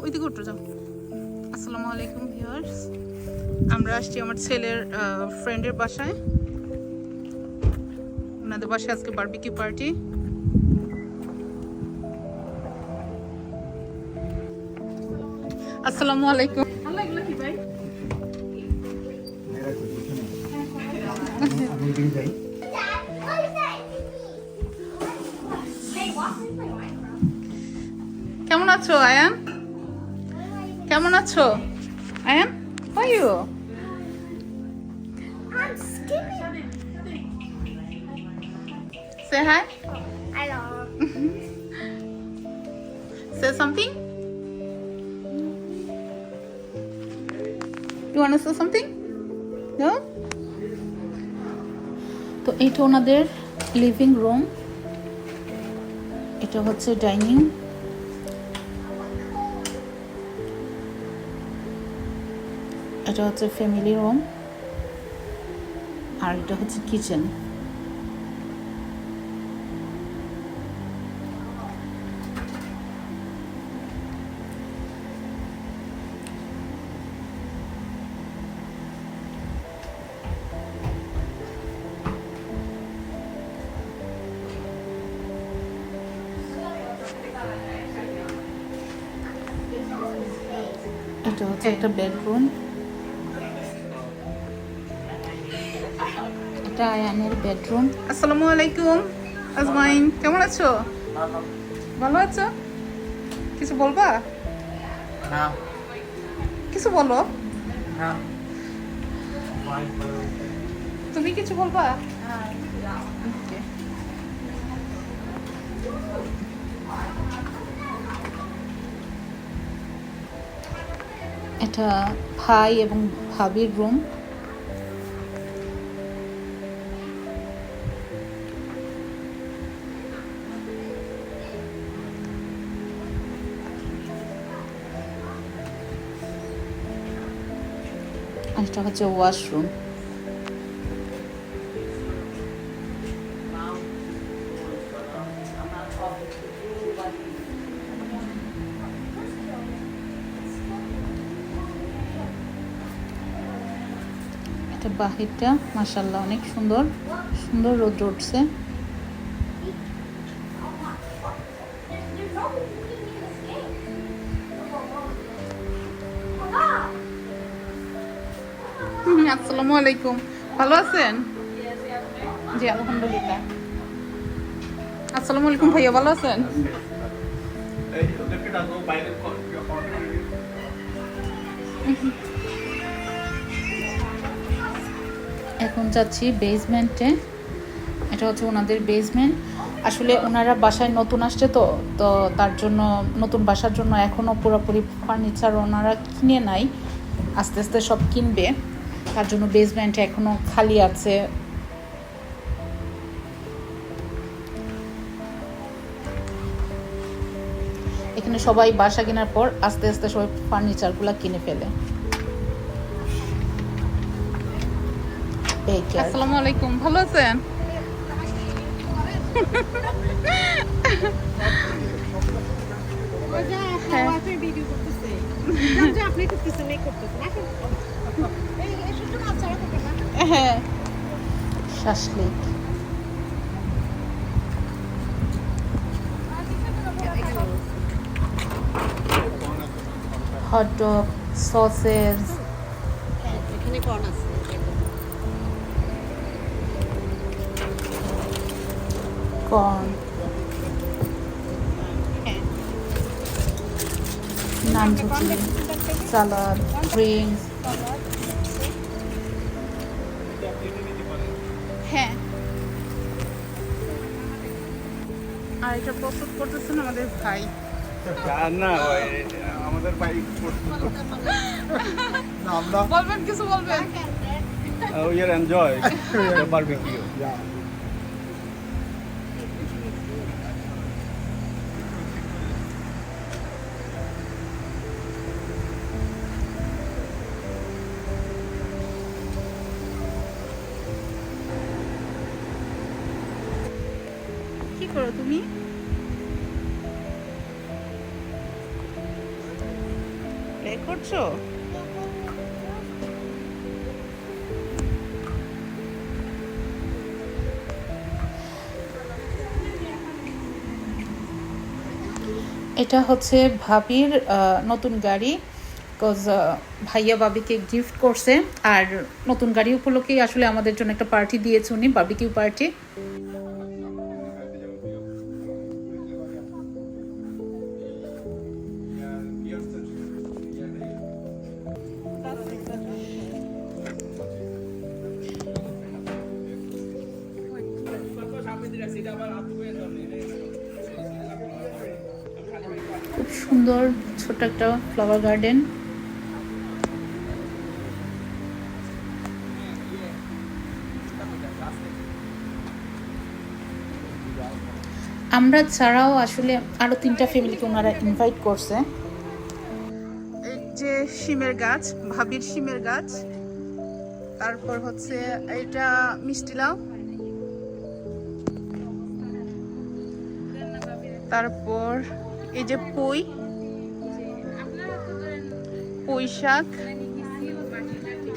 ওইদিকে উঠে, যাও। আসসালামু আলাইকুম, ভিউয়ার্স। আমরা আসছি আমার ছেলের ফ্রেন্ডের বাসায়। ওনাদের বাসায় আজকে বারবিকিউ পার্টি আসসালামু আলাইকুম। কেমন আছো, আয়ান? কেমন আছো Ayaan? I'm skipping. Say hi. I. Say something. You want to say something? No? তো এইটা ওনাদের লিভিং রুম এটা হচ্ছে ডাইনিং এটা হচ্ছে ফ্যামিলি রুম আর এটা হচ্ছে কিচেন এটা হচ্ছে একটা বেডরুম এটা আয়ানের বেডরুম আসসালামু আলাইকুম আজমাইন কেমন আছো? ভালো আছো? কিছু বলবা? না কিছু বলো। না তুমি কিছু বলবা? এটা ভাই এবং ভাবির রুম এটা হচ্ছে ওয়াশরুম। এটা বাহিরটা মাসাল্লাহ অনেক সুন্দর। সুন্দর রোদ উঠছে। আসসালামু আলাইকুম। ভালো আছেন? জি আলহামদুলিল্লাহ। আসসালামু আলাইকুম ভাইয়া ভালো আছেন? এখন যাচ্ছি বেসমেন্টে এটা হচ্ছে ওনাদের বেসমেন্ট আসলে ওনারা বাসায় নতুন আসছে তো তো তার জন্য নতুন বাসার জন্য এখনও পুরোপুরি ফার্নিচার ওনারা কিনে নাই। আস্তে আস্তে সব কিনবে। তার জন্য বেসমেন্ট এখনও খালি আছে। এখানে সবাই বাসা কেনার পর আস্তে আস্তে সবাই ফার্নিচারগুলো কিনে ফেলে। আসসালামু আলাইকুম ভালো আছেন? হ্যাঁ। আপনি করতেছেন করতেছেন হ্যাঁ। শাসলিক। হটডগ সসেজ এখানে কর্ন আছে। কর্ন নানঝুকি সালাদ ড্রিঙ্কস আর এটা প্রস্তুত করতেছেন আমাদের ভাই। না আমাদের ভাই বলবেন কিছু বলবেন। উই আর এনজয় বারবিকিউ তুমি? করছ? এটা হচ্ছে ভাবির নতুন গাড়ি বিকজ ভাইয়া বাবিকে গিফট করছে। আর নতুন গাড়ি উপলক্ষে আসলে আমাদের জন্য একটা পার্টি দিয়েছে উনি বাবিকিউ পার্টি খুব সুন্দর ছোট্ট একটা ফ্লাওয়ার গার্ডেন আমরা ছাড়াও আসলে আরও তিনটা ফ্যামিলিকে ওনারা ইনভাইট করছে। যে শিমের গাছ, ভাবির শিমের গাছ। তারপর হচ্ছে এটা মিষ্টি লাউ। তারপর এই যে পুঁই। পুঁই শাক।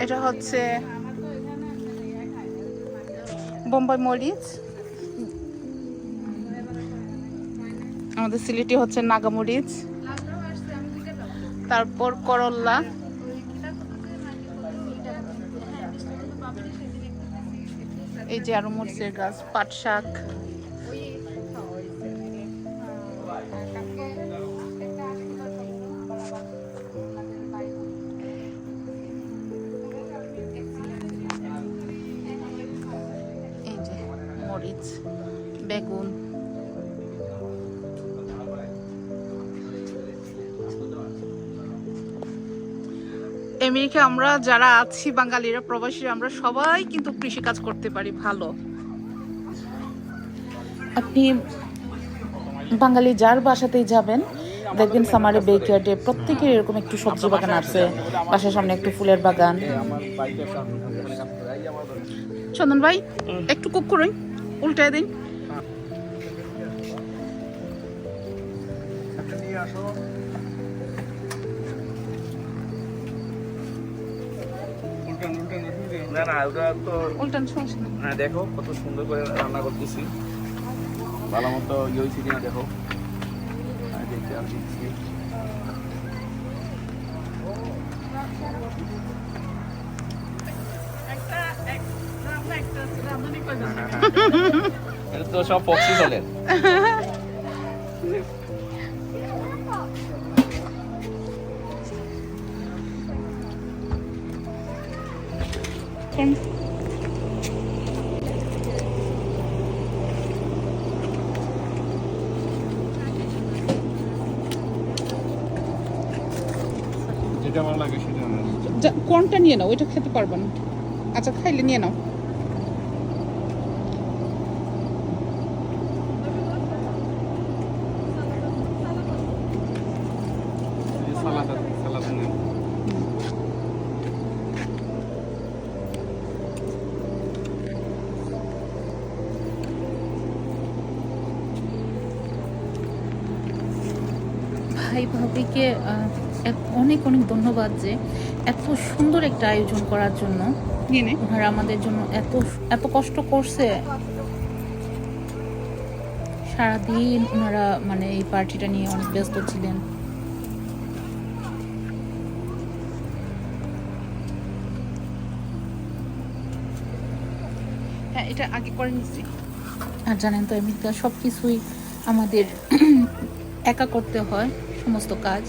এটা হচ্ছে বোম্বাই মরিচ। আমাদের সিলেটি হচ্ছে নাগামরিচ তারপর করল্লা এই যে আরও মরিচের গাছ, পাট শাক। মরিচ বেগুন আমেরিকা আমরা যারা আছি বাঙালিরা প্রবাসীরা আমরা সবাই কিন্তু কৃষিকাজ করতে পারি ভালো। আপনি বাঙালি যার বাসাতেই যাবেন দেখবেন সামারে বেকয়ার্ডে প্রত্যেকের এরকম একটু সবজি বাগান আছে। বাসার সামনে একটু ফুলের বাগান। চন্দন ভাই একটু কুক করুন। উল্টায় দিন। না না তো দেখো কত সুন্দর করে রান্না করতেছি। ভালো মতো ইয়ে দেখো। হ্যাঁ, দেখতে আমি দিচ্ছি এটা তো সব পক্সি চলে। যেটা আমার লাগে সেটা যা- কোনটা নিয়ে নাও? ওইটা খেতে পারব না। আচ্ছা খাইলে নিয়ে নাও সালাদ সালাদ নিয়ে ভাবিকে অনেক অনেক ধন্যবাদ যে এত সুন্দর একটা আয়োজন করার জন্য। ওনারা আমাদের জন্য এত এত কষ্ট করছে। সারাদিন ওনারা মানে এই পার্টিটা নিয়ে অনেক ব্যস্ত ছিলেন। হ্যাঁ এটা আগে করে নিচ্ছি আর জানেন তো এমনিতে সব কিছুই আমাদের একা করতে হয়। সমস্ত কাজ।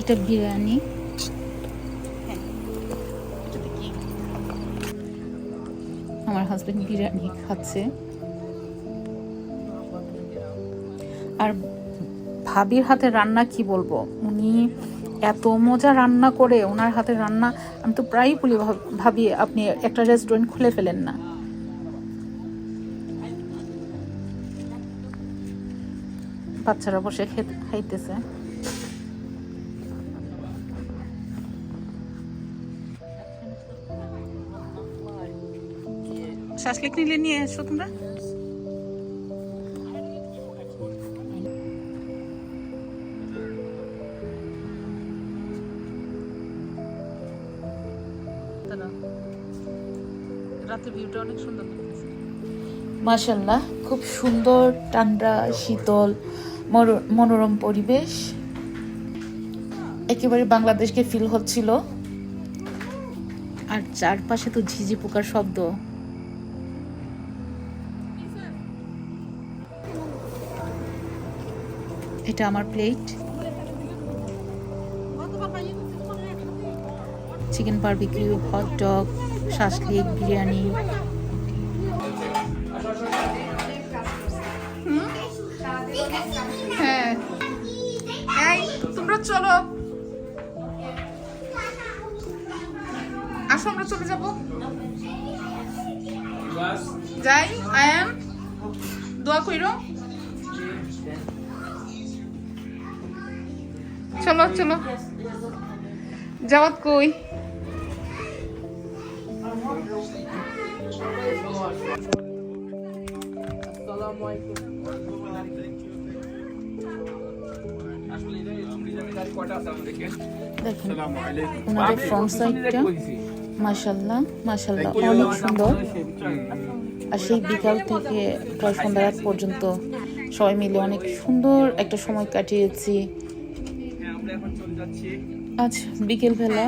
এটা বিরিয়ানি। আমার হাজব্যান্ড বিরিয়ানি খাচ্ছে। আর ভাবির হাতে রান্না কি বলব? উনি এত মজা রান্না করে, ওনার হাতে রান্না, আমি তো প্রায়ই বলি, ভাবি আপনি একটা রেস্টুরেন্ট খুলে ফেলেন না। বাচ্চারা বসে খেতে খাইতেছে। নিয়ে তোমরা। রাতের ভিউটা অনেক সুন্দর মাসাল্লাহ খুব সুন্দর ঠান্ডা শীতল। মনোরম পরিবেশ। একেবারে বাংলাদেশকে ফিল হচ্ছিল। আর চারপাশে তো ঝিঝি পোকার শব্দ। এটা আমার plate chicken barbecue hot dog shashlik biryani. তোমরা চলো। আসো, আমরা চলে যাব। যাই এম দোয়া কইরো। চলো চলো। যাওয়াত কই? আসলে এটা দেখেন ওনাদের ফ্রন্ট সাইডটা অনেক সুন্দর। আর সেই বিকাল থেকে প্রায় সন্ধ্যা রাত পর্যন্ত সবাই মিলে অনেক সুন্দর একটা সময় কাটিয়েছি। হ্যাঁ আজ বিকেলবেলা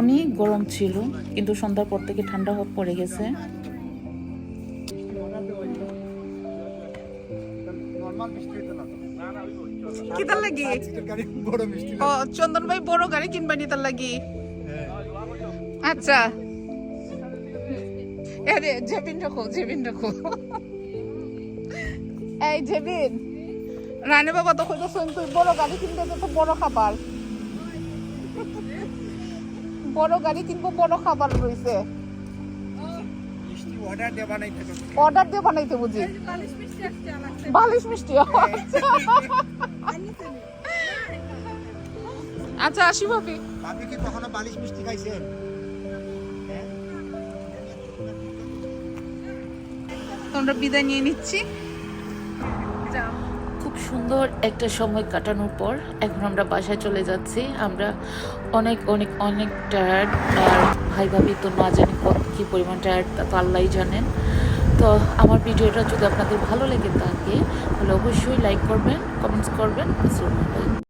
অনেক গরম ছিল কিন্তু সন্ধ্যার পর থেকে ঠান্ডা পড়ে গেছে। ও চন্দন ভাই বড় গাড়ি কিনবা নি তার লাগি আচ্ছা। আরে জেবিন রাখো জেবিন রাখো। এই জেবিন। রানে বাবা তো কইতো শুন তুই বড় গাড়ি কিনতে তো বড় খাবার। বড় গাড়ি কিনবো বড় খাবার রইছে। অর্ডার দিয়ে বানাইতে বুঝি। বালিশ মিষ্টি আচ্ছা। আচ্ছা আসি ভাবি। আপনি কি কখনো বালিশ মিষ্টি খাইছেন? তোমরা বিদায় নিয়ে নিচ্ছি। খুব সুন্দর একটা সময় কাটানোর পর এখন আমরা বাসায় চলে যাচ্ছি। আমরা অনেক অনেক অনেক টায়ার্ড আর ভাই ভাবি তো না জানি কত কী পরিমাণ টায়ার্ড তা তো আল্লাহই জানেন। তো আমার ভিডিওটা যদি আপনাদের ভালো লেগে থাকে তাহলে অবশ্যই লাইক করবেন কমেন্টস করবেন